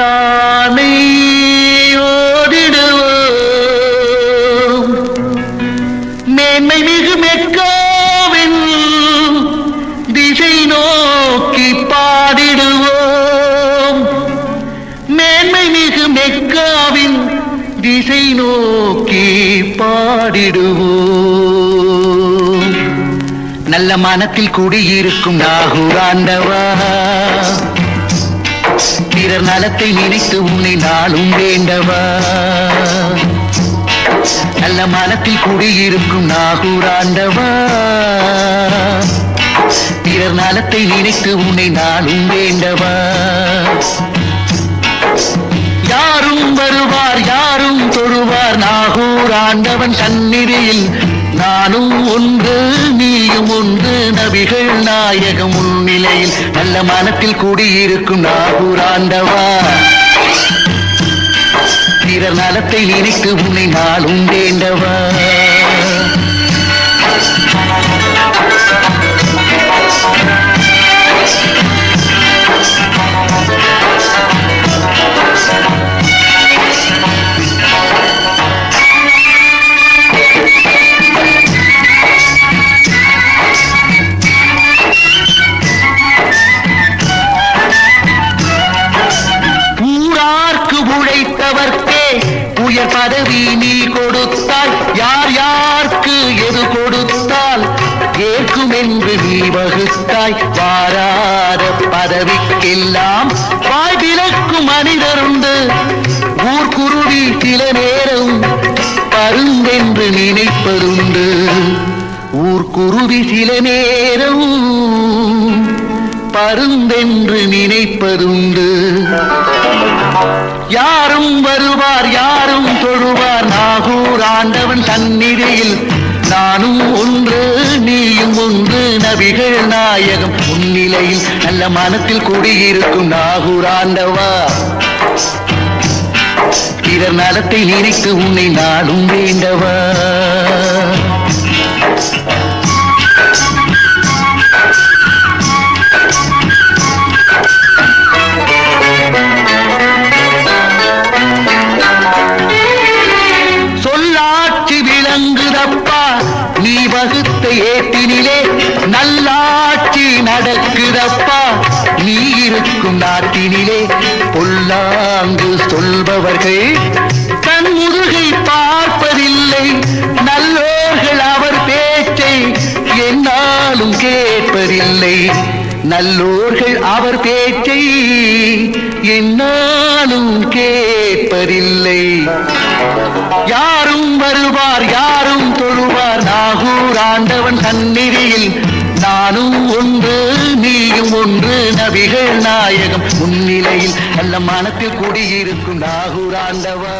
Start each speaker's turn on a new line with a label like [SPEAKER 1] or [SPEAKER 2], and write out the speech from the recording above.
[SPEAKER 1] குரானை ஓதிடுவோம் மேன்மை மிகு மெக்காவின் திசை நோக்கி பாடிடுவோம். மேன்மை மிகு மெக்காவின் திசை நோக்கி பாடிடுவோம். நல்ல மனத்தில் குடியிருக்கும் நாகூர் பிறர் நலத்தை நினைத்து உன்னை நாளும் வேண்டவா? நல்ல மனத்தில் குடியிருக்கும் நாகூராண்டவா பிறர் நலத்தை நினைத்து உன்னை நாளும் வேண்டவா? யாரும் வருவார் யாரும் தொழுவார் நாகூர் ஆண்டவன் சந்நிதியில் நானும் உண்டு நீயும் உண்டு நபிகள் நாயகம் முன்னிலையில் நல்ல மனத்தில் கூடியிருக்கும் நாகூர் பிறர் நலத்தை நினைத்து உன்னை நாளும் வேண்டவா. வகுத்தாய் வாராத பதவிக்கெல்லாம் வாய் வாழ்விலக்கும் மனிதருண்டு. ஊர்க்குருவி சில நேரம் பருந்தென்று நினைப்பதுண்டு. ஊர்க்குருவி சில நேரம் பருந்தென்று நினைப்பதுண்டு. யாரும் வருவார் யாரும் தொழுவார். நாகூர் ஆண்டவன் சந்நிதியில் நானும் ஒன்று நீயும் ஒன்று நபிகள் நாயகம். முன்னிலையில் நல்ல மனத்தில் குடியிருக்கும் நாகூர் பிறர் நலத்தை நினைத்து உன்னை நாளும் வேண்டவா. இறங்குதப்பா. நீ வகுத்த ஏட்டினிலே நல்லாட்சி நடக்குதப்பா. நீ இருக்கும் நாட்டினிலே பொல்லாங்கு சொல்பவர்கள். தன் முதுகை பார்ப்பதில்லை. நல்லோர்கள் அவர் பேச்சை என்னாலும் கேட்பதில்லை. நல்லோர்கள் அவர் பேச்சை என்னாலும் கேட்பதில்லை. யாரும் வருவார் யாரும் தொழுவார். நாகூர் ஆண்டவன் சந்நிதியில் நானும் ஒன்று நீயும் ஒன்று நபிகள் நாயகம். முன்னிலையில் நல்ல மனத்தில் குடியிருக்கும் நாகூர் ஆண்டவா